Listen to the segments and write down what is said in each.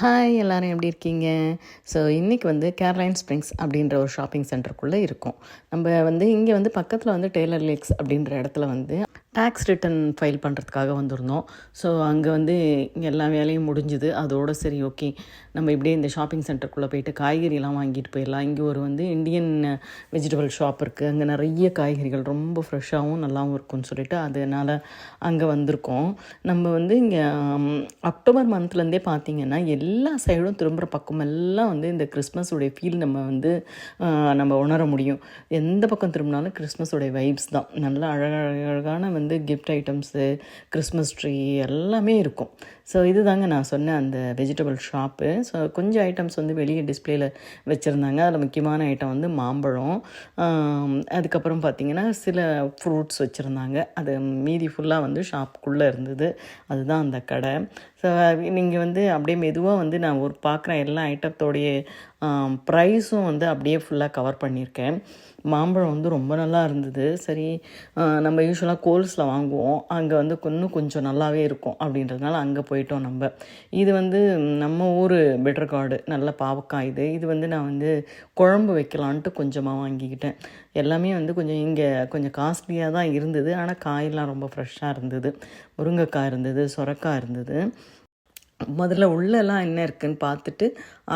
Hi எல்லோரும் எப்படி இருக்கீங்க? ஸோ இன்றைக்கி வந்து கேரளைன் ஸ்ப்ரிங்ஸ் அப்படின்ற ஒரு ஷாப்பிங் சென்டருக்குள்ளே இருக்கும். நம்ம வந்து இங்கே வந்து பக்கத்தில் வந்து டெய்லர் லேக்ஸ் அப்படின்ற இடத்துல வந்து டேக்ஸ் ரிட்டன் ஃபைல் பண்ணுறதுக்காக வந்திருந்தோம். ஸோ அங்கே வந்து இங்கே எல்லா வேலையும் முடிஞ்சுது. அதோட சரி ஓகே நம்ம இப்படியே இந்த ஷாப்பிங் சென்டருக்குள்ளே போயிட்டு காய்கறிலாம் வாங்கிட்டு போயிடலாம். இங்கே ஒரு வந்து இந்தியன் வெஜிடபிள் ஷாப் இருக்குது அங்கே நிறைய காய்கறிகள் ரொம்ப ஃப்ரெஷ்ஷாகவும் நல்லாவும் இருக்கும்னு சொல்லிட்டு அதனால் அங்கே வந்திருக்கோம். நம்ம வந்து இங்கே அக்டோபர் மந்த்லேருந்தே பார்த்தீங்கன்னா எல்லா சைடும் திரும்புகிற பக்கம் எல்லாம் வந்து இந்த கிறிஸ்மஸுடைய ஃபீல் நம்ம வந்து நம்ம உணர முடியும். எந்த பக்கம் திரும்பினாலும் கிறிஸ்மஸோடைய வைப்ஸ் தான். நல்லா அழகழகான வந்து கிஃப்ட் ஐட்டம்ஸு கிறிஸ்மஸ் ட்ரீ எல்லாமே இருக்கும். ஸோ இதுதாங்க நான் சொன்ன அந்த வெஜிடபிள் ஷாப்பு ஸோ கொஞ்சம் ஐட்டம்ஸ் வந்து வெளியே டிஸ்ப்ளேயில் வச்சுருந்தாங்க. அதில் முக்கியமான ஐட்டம் வந்து மாம்பழம். அதுக்கப்புறம் பார்த்திங்கன்னா சில ஃப்ரூட்ஸ் வச்சுருந்தாங்க. அது மீதி ஃபுல்லாக வந்து ஷாப்புக்குள்ளே இருந்தது. அதுதான் அந்த கடை. ஸோ நீங்கள் வந்து அப்படியே மெதுவாக வந்து நான் ஒரு பார்க்குற எல்லா ஐட்டத்தோடைய ப்ரைஸும் வந்து அப்படியே ஃபுல்லாக கவர் பண்ணியிருக்கேன் மாம்பழம் வந்து ரொம்ப நல்லா இருந்தது. சரி நம்ம யூஸ்வலாக கோல்ஸில் வாங்குவோம். அங்கே வந்து இன்னும் கொஞ்சம் நல்லாவே இருக்கும் அப்படின்றதுனால அங்கே போய் போயிட்டோம் நம்ம. இது வந்து நம்ம ஊர் பெட்டர் கார்டு நல்ல பாவக்காய் இது. இது வந்து நான் வந்து குழம்பு வைக்கலான்ட்டு கொஞ்சமாக வாங்கிக்கிட்டேன். எல்லாமே வந்து கொஞ்சம் இங்கே கொஞ்சம் காஸ்ட்லியாக தான் இருந்தது. ஆனால் காயெல்லாம் ரொம்ப ஃப்ரெஷ்ஷாக இருந்தது. முருங்கைக்காய் இருந்தது சொரக்காய் இருந்தது. முதல்ல உள்ளெல்லாம் என்ன இருக்குன்னு பார்த்துட்டு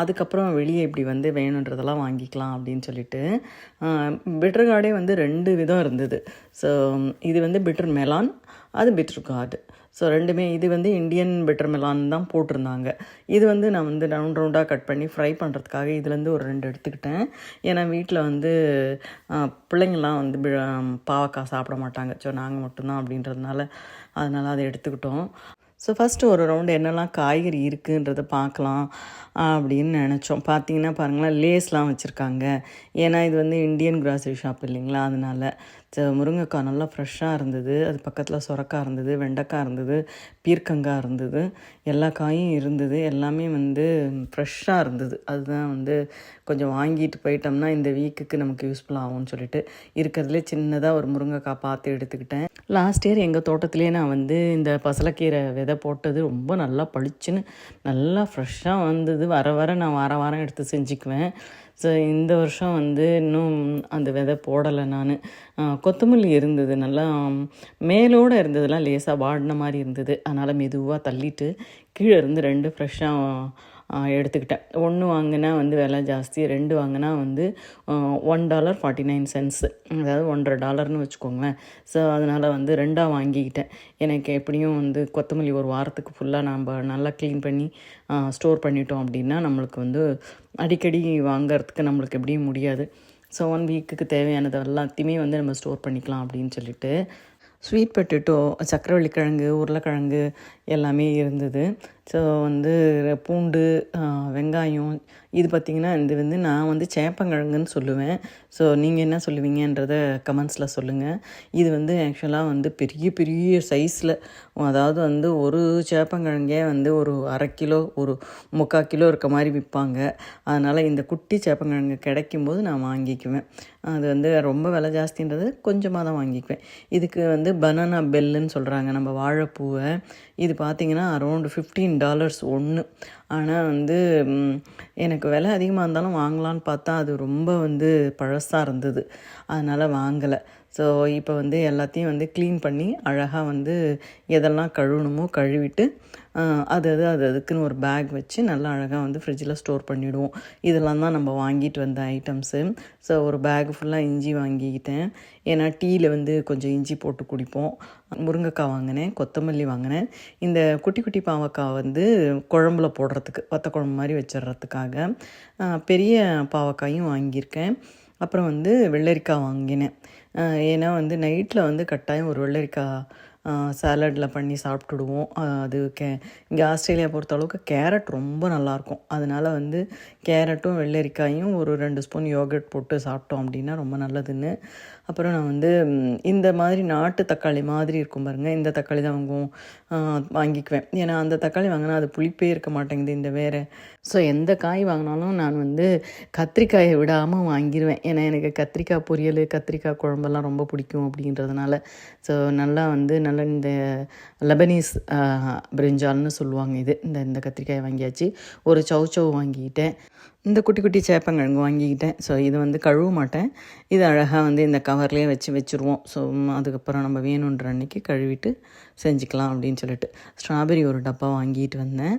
அதுக்கப்புறம் வெளியே இப்படி வந்து வேணுன்றதெல்லாம் வாங்கிக்கலாம் அப்படின்னு சொல்லிட்டு பிட்டர் கார்டே வந்து ரெண்டு விதம் இருந்தது. ஸோ இது வந்து பிட்டர் மெலான் அது பிட்டர் கார்டு ஸோ ரெண்டுமே இது வந்து இந்தியன் பெட்டர் மெலான் தான் போட்டிருந்தாங்க. இது வந்து நான் வந்து ரவுண்ட் ரவுண்டாக கட் பண்ணி ஃப்ரை பண்ணுறதுக்காக இதுலேருந்து ஒரு ரெண்டு எடுத்துக்கிட்டேன். ஏன்னா வீட்டில் வந்து பிள்ளைங்கள்லாம் வந்து பாவக்காய் சாப்பிட மாட்டாங்க. ஸோ நாங்கள் மட்டும்தான் அப்படின்றதுனால அதனால் அதை எடுத்துக்கிட்டோம். ஸோ ஃபஸ்ட்டு ஒரு ரவுண்டு என்னெல்லாம் காய்கறி இருக்குன்றதை பார்க்கலாம் அப்படின்னு நினச்சோம். பார்த்தீங்கன்னா பாருங்களேன் லேஸ்லாம் வச்சுருக்காங்க. ஏன்னா இது வந்து இந்தியன் கிராசரி ஷாப் இல்லைங்களா? அதனால Uh, முருங்கைக்காய் நல்லா ஃப்ரெஷ்ஷாக இருந்தது. அது பக்கத்தில் சுரக்காய் இருந்தது வெண்டைக்காய் இருந்தது பீர்க்கங்காய் இருந்தது. எல்லா காயும் இருந்தது. எல்லாமே வந்து ஃப்ரெஷ்ஷாக இருந்தது. அதுதான் வந்து கொஞ்சம் வாங்கிட்டு போயிட்டோம்னா இந்த வீக்குக்கு நமக்கு யூஸ்ஃபுல் ஆகும்னு சொல்லிட்டு இருக்கிறதுலே சின்னதாக ஒரு முருங்கைக்காய் பார்த்து எடுத்துக்கிட்டேன். லாஸ்ட் இயர் எங்கள் தோட்டத்திலே நான் வந்து இந்த பசலைக்கீரை விதை போட்டது ரொம்ப நல்லா பளிச்சுன்னு நல்லா ஃப்ரெஷ்ஷாக வந்தது. வர வர நான் வார வாரம் எடுத்து செஞ்சுக்குவேன். ஸோ இந்த வருஷம் வந்து இன்னும் அந்த விதை போடலை நான். கொத்தமல்லி இருந்தது. நல்லா மேலோடு இருந்ததெல்லாம் லேசாக வாடின மாதிரி இருந்தது. அதனால் மெதுவாக தள்ளிட்டு கீழே இருந்து ரெண்டு ஃப்ரெஷ்ஷாக எடுத்துக்கிட்டேன். ஒன்று வாங்கினா வந்து விலை ஜாஸ்தி ரெண்டு வாங்கினா வந்து one dollar forty nine cents அதாவது ஒன்றரை டாலர்னு வச்சுக்கோங்களேன். ஸோ அதனால் வந்து ரெண்டாக வாங்கிக்கிட்டேன். எனக்கு எப்படியும் வந்து கொத்தமல்லி ஒரு வாரத்துக்கு ஃபுல்லாக நம்ம நல்லா க்ளீன் பண்ணி ஸ்டோர் பண்ணிட்டோம் அப்படின்னா நம்மளுக்கு வந்து அடிக்கடி வாங்கிறதுக்கு நம்மளுக்கு எப்படியும் முடியாது. ஸோ ஒன் வீக்குக்கு தேவையானது எல்லாத்தையுமே வந்து நம்ம ஸ்டோர் பண்ணிக்கலாம் அப்படின்னு சொல்லிட்டு ஸ்வீட் பொட்டேட்டோ சக்கரவள்ளி கிழங்கு உருளைக்கிழங்கு எல்லாமே இருந்தது. ஸோ வந்து பூண்டு வெங்காயம் இது பார்த்திங்கன்னா இது வந்து நான் வந்து சேப்பங்கிழங்குன்னு சொல்லுவேன். ஸோ நீங்கள் என்ன சொல்லுவீங்கன்றத கமெண்ட்ஸில் சொல்லுங்கள் இது வந்து ஆக்சுவலாக வந்து பெரிய பெரிய சைஸில் அதாவது வந்து ஒரு சேப்பங்கிழங்கே வந்து ஒரு அரை கிலோ ஒரு முக்கால் கிலோ இருக்க மாதிரி விற்பாங்க அதனால் இந்த குட்டி சேப்பங்கிழங்கு கிடைக்கும்போது நான் வாங்கிக்குவேன். அது வந்து ரொம்ப விலை ஜாஸ்தின்றது கொஞ்சமாக தான் வாங்கிக்குவேன். இதுக்கு வந்து பனானா பெல்லுன்னு சொல்கிறாங்க நம்ம வாழைப்பூவை. இது பார்த்தீங்கன்னா அரௌண்ட் ஃபிஃப்டீன் டாலர்ஸ் ஒன்று ஆனால் வந்து எனக்கு விலை அதிகமாக இருந்தாலும் வாங்கலான்னு பார்த்தா அது ரொம்ப வந்து பழசாக இருந்தது. அதனால் வாங்கலை. ஸோ இப்போ வந்து எல்லாத்தையும் வந்து க்ளீன் பண்ணி அழகாக வந்து எதெல்லாம் கழுவணுமோ கழுவிட்டு அது அது அது அதுக்குன்னு ஒரு பேக் வச்சு நல்லா அழகாக வந்து ஃப்ரிட்ஜில் ஸ்டோர் பண்ணிவிடுவோம் இதெல்லாம் தான் நம்ம வாங்கிட்டு வந்த ஐட்டம்ஸு ஸோ ஒரு பேக் ஃபுல்லாக இஞ்சி வாங்கிக்கிட்டேன். ஏன்னா டீயில் வந்து கொஞ்சம் இஞ்சி போட்டு குடிப்போம். முருங்கைக்காய் வாங்கினேன் கொத்தமல்லி வாங்கினேன். இந்த குட்டி குட்டி பாவக்காய் வந்து குழம்புல போடுறதுக்கு வத்த குழம்பு மாதிரி வச்சிடுறதுக்காக பெரிய பாவக்காயும் வாங்கியிருக்கேன். அப்புறம் வந்து வெள்ளரிக்காய் வாங்கினேன். ஏன்னா வந்து நைட்டில் வந்து கட்டாயம் ஒரு வெள்ளரிக்காய் சாலடில் பண்ணி சாப்பிட்டுடுவோம். அது கே இங்கே ஆஸ்திரேலியா பொறுத்த அளவுக்கு கேரட் ரொம்ப நல்லாயிருக்கும் அதனால் வந்து கேரட்டும் வெள்ளரிக்காயும் ஒரு ரெண்டு ஸ்பூன் யோகட் போட்டு சாப்பிட்டோம் அப்படின்னா ரொம்ப நல்லதுன்னு அப்புறம் நான் வந்து இந்த மாதிரி நாட்டு தக்காளி மாதிரி இருக்கும் பாருங்கள் இந்த தக்காளி தான் வாங்குவோம். வாங்கிக்குவேன். ஏன்னா அந்த தக்காளி வாங்கினா அது புளிப்பே இருக்க மாட்டேங்குது இந்த வேறு. ஸோ எந்த காய் வாங்கினாலும் நான் வந்து கத்திரிக்காயை விடாமல் வாங்கிடுவேன் ஏன்னா எனக்கு கத்திரிக்காய் பொரியல் கத்திரிக்காய் குழம்பெல்லாம் ரொம்ப பிடிக்கும் அப்படின்றதுனால. ஸோ நல்லா வந்து நல்லா இந்த லெபனீஸ் பிரிஞ்சால்னு சொல்லுவாங்க இது. இந்த இந்த கத்திரிக்காயை வாங்கியாச்சு. ஒரு சௌச்சவ் வாங்கிக்கிட்டேன் இந்த குட்டி குட்டி சேப்பங்கிழங்கு வாங்கிக்கிட்டேன். ஸோ இது வந்து கழுவ மாட்டேன். இது அழகாக வந்து இந்த கவர்லேயே வச்சு வச்சுருவோம். ஸோ அதுக்கப்புறம் நம்ம வேணுன்ற அன்றைக்கி கழுவிட்டு செஞ்சுக்கலாம் அப்படின்னு சொல்லிட்டு. ஸ்ட்ராபெரி ஒரு டப்பா வாங்கிட்டு வந்தேன்.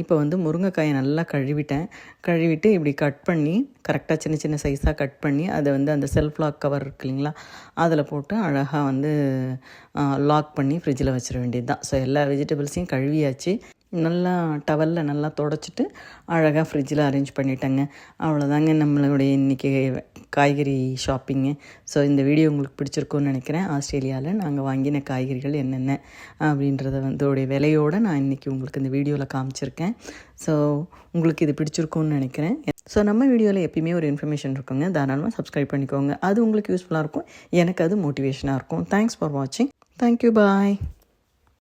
இப்போ வந்து முருங்கைக்காயை நல்லா கழுவிட்டேன். கழுவிட்டு இப்படி கட் பண்ணி கரெக்டாக சின்ன சின்ன சைஸாக கட் பண்ணி அதை வந்து அந்த செல்ஃப் லாக் கவர் இருக்கு இல்லைங்களா அதில் போட்டு அழகாக வந்து லாக் பண்ணி ஃப்ரிட்ஜில் வச்சிட வேண்டியது தான் ஸோ எல்லா வெஜிடபிள்ஸையும் கழுவியாச்சு. நல்லா டவலில் நல்லா தொடச்சிட்டு அழகாக ஃப்ரிட்ஜில் அரேஞ்ச் பண்ணிட்டேங்க. அவ்வளோதாங்க நம்மளுடைய இன்றைக்கி காய்கறி ஷாப்பிங்கு ஸோ இந்த வீடியோ உங்களுக்கு பிடிச்சிருக்கும்னு நினைக்கிறேன். ஆஸ்திரேலியாவில் நாங்கள் வாங்கின காய்கறிகள் என்னென்ன அப்படின்றத வந்து உடைய விலையோடு நான் இன்றைக்கி உங்களுக்கு இந்த வீடியோவில் காமிச்சிருக்கேன். ஸோ உங்களுக்கு இது பிடிச்சிருக்கும்னு நினைக்கிறேன். ஸோ நம்ம வீடியோவில் எப்பயுமே ஒரு இன்ஃபர்மேஷன் இருக்குங்க. தாராளமாக சப்ஸ்கிரைப் பண்ணிக்கோங்க. அது உங்களுக்கு யூஸ்ஃபுல்லாக இருக்கும். எனக்கு அது மோட்டிவேஷனாக இருக்கும். தேங்க்ஸ் ஃபார் வாட்சிங் தேங்க்யூ பாய்